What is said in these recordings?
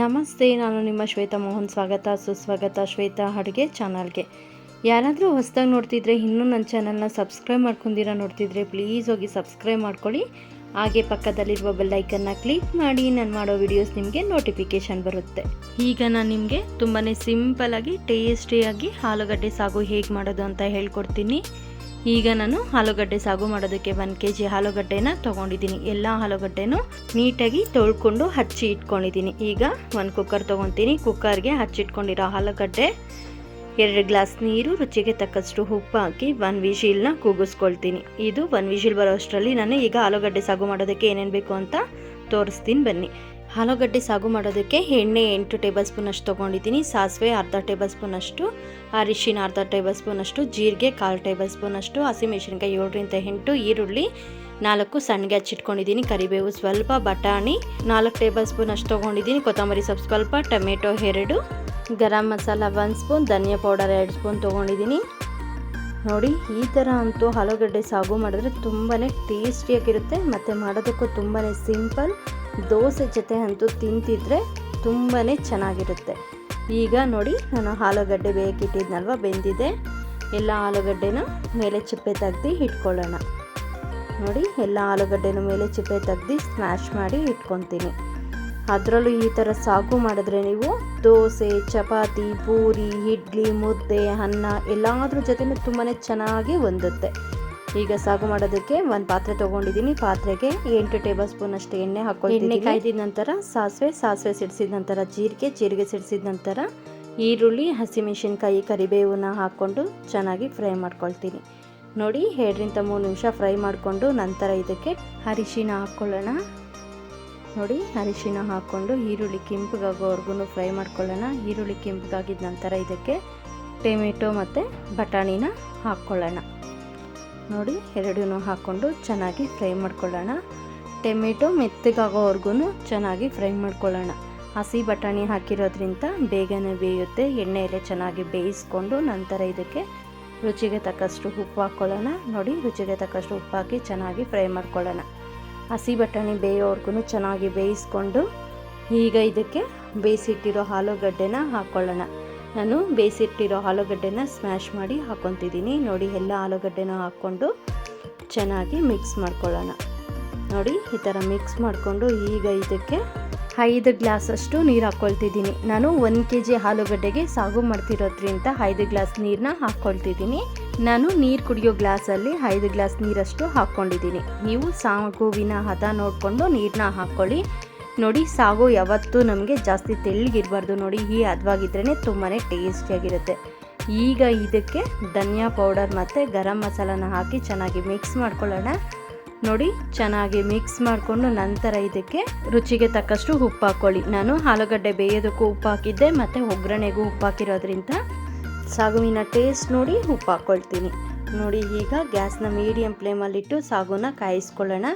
ನಮಸ್ತೆ, ನಾನು ನಿಮ್ಮ ಶ್ವೇತಾ ಮೋಹನ್. ಸ್ವಾಗತ, ಸುಸ್ವಾಗತ ಶ್ವೇತಾ ಅಡುಗೆ ಚಾನಲ್ಗೆ. ಯಾರಾದರೂ ಹೊಸದಾಗಿ ನೋಡ್ತಿದ್ರೆ ಇನ್ನೂ ನನ್ನ ಚಾನಲ್ನ ಸಬ್ಸ್ಕ್ರೈಬ್ ಮಾಡ್ಕೊಂಡಿರ ನೋಡ್ತಿದ್ರೆ ಪ್ಲೀಸ್ ಹೋಗಿ ಸಬ್ಸ್ಕ್ರೈಬ್ ಮಾಡ್ಕೊಳ್ಳಿ. ಹಾಗೆ ಪಕ್ಕದಲ್ಲಿರುವ ಬೆಲ್ಲೈಕನ್ನ ಕ್ಲಿಕ್ ಮಾಡಿ ನಾನು ಮಾಡೋ ವಿಡಿಯೋಸ್ ನಿಮಗೆ ನೋಟಿಫಿಕೇಷನ್ ಬರುತ್ತೆ. ಈಗ ನಾನು ನಿಮಗೆ ತುಂಬಾ ಸಿಂಪಲಾಗಿ ಟೇಸ್ಟಿಯಾಗಿ ಆಲೂಗಡ್ಡೆ ಸಾಗು ಹೇಗೆ ಮಾಡೋದು ಅಂತ ಹೇಳ್ಕೊಡ್ತೀನಿ. ಈಗ ನಾನು ಆಲೂಗಡ್ಡೆ ಸಾಗು ಮಾಡೋದಕ್ಕೆ ಒನ್ ಕೆ ಜಿ ಆಲೂಗಡ್ಡೆನ ತೊಗೊಂಡಿದ್ದೀನಿ. ಎಲ್ಲ ಆಲೂಗಡ್ಡೆನೂ ನೀಟಾಗಿ ತೊಳ್ಕೊಂಡು ಹಚ್ಚಿ ಇಟ್ಕೊಂಡಿದ್ದೀನಿ. ಈಗ ಒಂದು ಕುಕ್ಕರ್ ತೊಗೊತೀನಿ. ಕುಕ್ಕರ್ಗೆ ಹಚ್ಚಿಟ್ಕೊಂಡಿರೋ ಆಲೂಗಡ್ಡೆ ಎರಡು ಗ್ಲಾಸ್ ನೀರು, ರುಚಿಗೆ ತಕ್ಕಷ್ಟು ಉಪ್ಪು ಹಾಕಿ ಒನ್ ವಿಶಿಲ್ನ ಕೂಗಿಸ್ಕೊಳ್ತೀನಿ. ಇದು ಒನ್ ವಿಶಿಲ್ ಬರೋ ಅಷ್ಟರಲ್ಲಿ ನಾನು ಈಗ ಆಲೂಗಡ್ಡೆ ಸಾಗು ಮಾಡೋದಕ್ಕೆ ಏನೇನು ಬೇಕು ಅಂತ ತೋರಿಸ್ತೀನಿ ಬನ್ನಿ. ಆಲೂಗಡ್ಡೆ ಸಾಗು ಮಾಡೋದಕ್ಕೆ ಎಣ್ಣೆ ಎಂಟು ಟೇಬಲ್ ಸ್ಪೂನಷ್ಟು ತೊಗೊಂಡಿದ್ದೀನಿ, ಸಾಸಿವೆ ಅರ್ಧ ಟೇಬಲ್ ಸ್ಪೂನಷ್ಟು ಅರಿಶಿನ ಅರ್ಧ ಟೇಬಲ್ ಸ್ಪೂನಷ್ಟು ಜೀರಿಗೆ ಕಾಲು ಟೇಬಲ್ ಸ್ಪೂನಷ್ಟು ಹಸಿಮೆಣಸಿನ್ಕಾಯಿ ಏಳರಿಂದ ಎಂಟು, ಈರುಳ್ಳಿ ನಾಲ್ಕು ಸಣ್ಣಗೆ ಹಚ್ಚಿಟ್ಕೊಂಡಿದ್ದೀನಿ, ಕರಿಬೇವು ಸ್ವಲ್ಪ, ಬಟಾಣಿ ನಾಲ್ಕು ಟೇಬಲ್ ಸ್ಪೂನ್ ಅಷ್ಟು ತೊಗೊಂಡಿದ್ದೀನಿ, ಕೊತ್ತಂಬರಿ ಸೊಪ್ಪು ಸ್ವಲ್ಪ, ಟೊಮೆಟೊ ಎರಡು, ಗರಂ ಮಸಾಲ ಒಂದು ಸ್ಪೂನ್, ಧನಿಯಾ ಪೌಡರ್ ಎರಡು ಸ್ಪೂನ್ ತೊಗೊಂಡಿದ್ದೀನಿ. ನೋಡಿ, ಈ ಥರ ಅಂತೂ ಆಲೂಗಡ್ಡೆ ಸಾಗು ಮಾಡಿದ್ರೆ ತುಂಬಾ ಟೇಸ್ಟಿಯಾಗಿರುತ್ತೆ, ಮತ್ತು ಮಾಡೋದಕ್ಕೂ ತುಂಬಾ ಸಿಂಪಲ್. ದೋಸೆ ಜೊತೆ ಅಂತೂ ತಿಂತಿದ್ರೆ ತುಂಬಾ ಚೆನ್ನಾಗಿರುತ್ತೆ. ಈಗ ನೋಡಿ, ನಾನು ಆಲೂಗಡ್ಡೆ ಬೇಕಿಟ್ಟಿದ್ನಲ್ವ, ಬೆಂದಿದೆ. ಎಲ್ಲ ಆಲೂಗಡ್ಡೆನ ಮೇಲೆ ಚಿಪ್ಪೆ ತೆಗ್ದು ಇಟ್ಕೊಳ್ಳೋಣ. ನೋಡಿ, ಎಲ್ಲ ಆಲೂಗಡ್ಡೆನ ಮೇಲೆ ಚಿಪ್ಪೆ ತೆಗ್ದು ಸ್ಮ್ಯಾಶ್ ಮಾಡಿ ಇಟ್ಕೊತೀನಿ. ಅದರಲ್ಲೂ ಈ ಥರ ಸಾಗು ಮಾಡಿದ್ರೆ ನೀವು ದೋಸೆ, ಚಪಾತಿ, ಪೂರಿ, ಇಡ್ಲಿ, ಮುದ್ದೆ, ಅನ್ನ ಎಲ್ಲಾದ್ರೂ ಜೊತೆನೂ ತುಂಬಾ ಚೆನ್ನಾಗಿ ಹೊಂದುತ್ತೆ ಈಗ ಸಾಗು ಮಾಡೋದಕ್ಕೆ ಒಂದು ಪಾತ್ರೆ ತೊಗೊಂಡಿದ್ದೀನಿ ಪಾತ್ರೆಗೆ ಎಂಟು ಟೇಬಲ್ ಸ್ಪೂನ್ ಅಷ್ಟು ಎಣ್ಣೆ ಹಾಕೊಂಡು ಎಣ್ಣೆ ಕಾಯ್ದಿದ ನಂತರ ಸಾಸಿವೆ ಸಾಸಿವೆ ಸಿಡಿಸಿದ ನಂತರ ಜೀರಿಗೆ ಜೀರಿಗೆ ಸಿಡಿಸಿದ ನಂತರ ಈರುಳ್ಳಿ, ಹಸಿಮೆಣಸಿನ್ಕಾಯಿ, ಕರಿಬೇವನ್ನ ಹಾಕ್ಕೊಂಡು ಚೆನ್ನಾಗಿ ಫ್ರೈ ಮಾಡ್ಕೊಳ್ತೀನಿ. ನೋಡಿ, ಎರಡರಿಂದ ಮೂರು ನಿಮಿಷ ಫ್ರೈ ಮಾಡಿಕೊಂಡು ನಂತರ ಇದಕ್ಕೆ ಅರಿಶಿನ ಹಾಕ್ಕೊಳ್ಳೋಣ ನೋಡಿ, ಅರಿಶಿನ ಹಾಕ್ಕೊಂಡು ಈರುಳ್ಳಿ ಕೆಂಪಗಾಗೋವರೆಗೂ ಫ್ರೈ ಮಾಡ್ಕೊಳ್ಳೋಣ. ಈರುಳ್ಳಿ ಕೆಂಪಗಾಗಿದ ನಂತರ ಇದಕ್ಕೆ ಟೊಮೆಟೊ ಮತ್ತು ಬಟಾಣಿನ ಹಾಕ್ಕೊಳ್ಳೋಣ. ನೋಡಿ ಎರಡೂ ಹಾಕ್ಕೊಂಡು ಚೆನ್ನಾಗಿ ಫ್ರೈ ಮಾಡ್ಕೊಳ್ಳೋಣ. ಟೊಮೆಟೊ ಮೆತ್ತಗಾಗೋವರೆಗೂ ಚೆನ್ನಾಗಿ ಫ್ರೈ ಮಾಡ್ಕೊಳ್ಳೋಣ. ಹಸಿ ಬಟಾಣಿ ಹಾಕಿರೋದ್ರಿಂದ ಬೇಗನೆ ಬೇಯುತ್ತೆ. ಎಣ್ಣೆಯಲ್ಲೇ ಚೆನ್ನಾಗಿ ಬೇಯಿಸ್ಕೊಂಡು ನಂತರ ಇದಕ್ಕೆ ರುಚಿಗೆ ತಕ್ಕಷ್ಟು ಉಪ್ಪು ಹಾಕ್ಕೊಳ್ಳೋಣ. ನೋಡಿ, ರುಚಿಗೆ ತಕ್ಕಷ್ಟು ಉಪ್ಪು ಹಾಕಿ ಚೆನ್ನಾಗಿ ಫ್ರೈ ಮಾಡ್ಕೊಳ್ಳೋಣ. ಹಸಿ ಬಟಾಣಿ ಬೇಯೋವರೆಗೂ ಚೆನ್ನಾಗಿ ಬೇಯಿಸ್ಕೊಂಡು ಈಗ ಇದಕ್ಕೆ ಬೇಯಿಸಿಟ್ಟಿರೋ ಆಲೂಗಡ್ಡೆನ ಹಾಕ್ಕೊಳ್ಳೋಣ. ನಾನು ಬೇಯಿಸಿಟ್ಟಿರೋ ಆಲೂಗಡ್ಡೆನ ಸ್ಮ್ಯಾಶ್ ಮಾಡಿ ಹಾಕ್ಕೊತಿದ್ದೀನಿ. ನೋಡಿ, ಎಲ್ಲ ಆಲೂಗಡ್ಡೆನ ಹಾಕ್ಕೊಂಡು ಚೆನ್ನಾಗಿ ಮಿಕ್ಸ್ ಮಾಡ್ಕೊಳ್ಳೋಣ. ನೋಡಿ, ಈ ಥರ ಮಿಕ್ಸ್ ಮಾಡಿಕೊಂಡು ಈಗ ಇದಕ್ಕೆ ಐದು ಗ್ಲಾಸಷ್ಟು ನೀರು ಹಾಕ್ಕೊಳ್ತಿದ್ದೀನಿ. ನಾನು ಒಂದು ಕೆ ಜಿ ಆಲೂಗಡ್ಡೆಗೆ ಸಾಗು ಮಾಡ್ತಿರೋದ್ರಿಂದ ಐದು ಗ್ಲಾಸ್ ನೀರನ್ನ ಹಾಕ್ಕೊಳ್ತಿದ್ದೀನಿ. ನಾನು ನೀರು ಕುಡಿಯೋ ಗ್ಲಾಸಲ್ಲಿ ಐದು ಗ್ಲಾಸ್ ನೀರಷ್ಟು ಹಾಕ್ಕೊಂಡಿದ್ದೀನಿ. ನೀವು ಸಾಗುವಿನ ಹದ ನೋಡಿಕೊಂಡು ನೀರನ್ನ ಹಾಕ್ಕೊಳ್ಳಿ. ನೋಡಿ, ಸಾಗು ಯಾವತ್ತೂ ನಮಗೆ ಜಾಸ್ತಿ ತೆಳ್ಳಗಿರಬಾರ್ದು ನೋಡಿ, ಈ ಹದವಾಗಿದ್ರೇ ತುಂಬಾ ಟೇಸ್ಟಿಯಾಗಿರುತ್ತೆ. ಈಗ ಇದಕ್ಕೆ ಧನಿಯಾ ಪೌಡರ್ ಮತ್ತು ಗರಂ ಮಸಾಲನ ಹಾಕಿ ಚೆನ್ನಾಗಿ ಮಿಕ್ಸ್ ಮಾಡ್ಕೊಳ್ಳೋಣ. ನೋಡಿ, ಚೆನ್ನಾಗಿ ಮಿಕ್ಸ್ ಮಾಡಿಕೊಂಡು ನಂತರ ಇದಕ್ಕೆ ರುಚಿಗೆ ತಕ್ಕಷ್ಟು ಉಪ್ಪು ಹಾಕ್ಕೊಳ್ಳಿ. ನಾನು ಆಲೂಗಡ್ಡೆ ಬೇಯೋದಕ್ಕೂ ಉಪ್ಪು ಹಾಕಿದ್ದೆ, ಮತ್ತು ಒಗ್ಗರಣೆಗೂ ಉಪ್ಪು ಹಾಕಿರೋದ್ರಿಂದ ಸಾಗುವಿನ ಟೇಸ್ಟ್ ನೋಡಿ ಉಪ್ಪು ಹಾಕ್ಕೊಳ್ತೀನಿ. ನೋಡಿ, ಈಗ ಗ್ಯಾಸ್ನ ಮೀಡಿಯಂ ಫ್ಲೇಮಲ್ಲಿಟ್ಟು ಸಾಗುನ ಕಾಯಿಸ್ಕೊಳ್ಳೋಣ.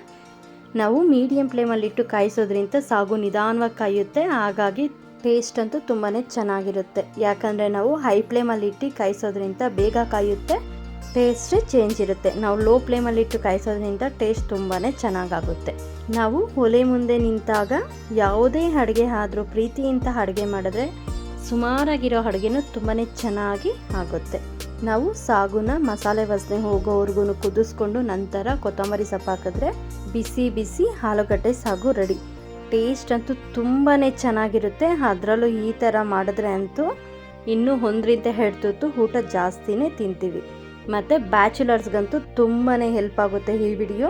ನಾವು ಮೀಡಿಯಂ ಫ್ಲೇಮಲ್ಲಿಟ್ಟು ಕಾಯಿಸೋದ್ರಿಂದ ಸಾಗು ನಿಧಾನವಾಗಿ ಕಾಯುತ್ತೆ. ಹಾಗಾಗಿ ಟೇಸ್ಟ್ ಅಂತೂ ತುಂಬಾ ಚೆನ್ನಾಗಿರುತ್ತೆ. ಯಾಕಂದರೆ ನಾವು ಹೈ ಫ್ಲೇಮಲ್ಲಿಟ್ಟು ಕಾಯಿಸೋದ್ರಿಂದ ಬೇಗ ಕಾಯುತ್ತೆ. ಟೇಸ್ಟ್ ಚೇಂಜ್ ಇರುತ್ತೆ. ನಾವು ಲೋ ಫ್ಲೇಮಲ್ಲಿಟ್ಟು ಕಾಯಿಸೋದ್ರಿಂದ ಟೇಸ್ಟ್ ತುಂಬಾ ಚೆನ್ನಾಗಾಗುತ್ತೆ. ನಾವು ಒಲೆ ಮುಂದೆ ನಿಂತಾಗ ಯಾವುದೇ ಅಡುಗೆ ಆದರೂ, ಪ್ರೀತಿಯಿಂದ ಅಡುಗೆ ಮಾಡಿದ್ರೆ ಸುಮಾರಾಗಿರೋ ಅಡುಗೆನೂ ತುಂಬಾ ಚೆನ್ನಾಗಿ ಆಗುತ್ತೆ. ನಾವು ಸಾಗುನ ಮಸಾಲೆ ವಸನೆ ಹೋಗೋವರೆಗೂ ಕುದಿಸ್ಕೊಂಡು ನಂತರ ಕೊತ್ತಂಬರಿ ಸೊಪ್ಪು ಹಾಕಿದ್ರೆ ಬಿಸಿ ಬಿಸಿ ಆಲೂಗಡ್ಡೆ ಸಾಗು ರೆಡಿ. ಟೇಸ್ಟ್ ಅಂತೂ ತುಂಬಾ ಚೆನ್ನಾಗಿರುತ್ತೆ. ಅದರಲ್ಲೂ ಈ ಥರ ಮಾಡಿದ್ರೆ ಅಂತೂ ಇನ್ನೂ ಒಂದರಿಂದ ಹಿಡ್ತೊತ್ತು ಊಟ ಜಾಸ್ತಿನೇ ತಿಂತೀವಿ. ಮತ್ತು ಬ್ಯಾಚುಲರ್ಸ್ಗಂತೂ ತುಂಬಾ ಹೆಲ್ಪ್ ಆಗುತ್ತೆ ಈ ವಿಡಿಯೋ.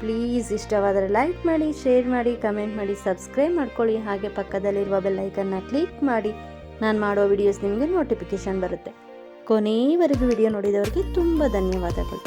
ಪ್ಲೀಸ್ ಇಷ್ಟವಾದರೆ ಲೈಕ್ ಮಾಡಿ, ಶೇರ್ ಮಾಡಿ, ಕಮೆಂಟ್ ಮಾಡಿ, ಸಬ್ಸ್ಕ್ರೈಬ್ ಮಾಡ್ಕೊಳ್ಳಿ. ಹಾಗೆ ಪಕ್ಕದಲ್ಲಿರುವ ಬೆಲ್ಲೈಕನ್ನ ಕ್ಲಿಕ್ ಮಾಡಿ. ನಾನು ಮಾಡೋ ವಿಡಿಯೋಸ್ ನಿಮಗೆ ನೋಟಿಫಿಕೇಷನ್ ಬರುತ್ತೆ. ಕೊನೆಯವರೆಗೂ ವಿಡಿಯೋ ನೋಡಿದವರಿಗೆ ತುಂಬ ಧನ್ಯವಾದಗಳು.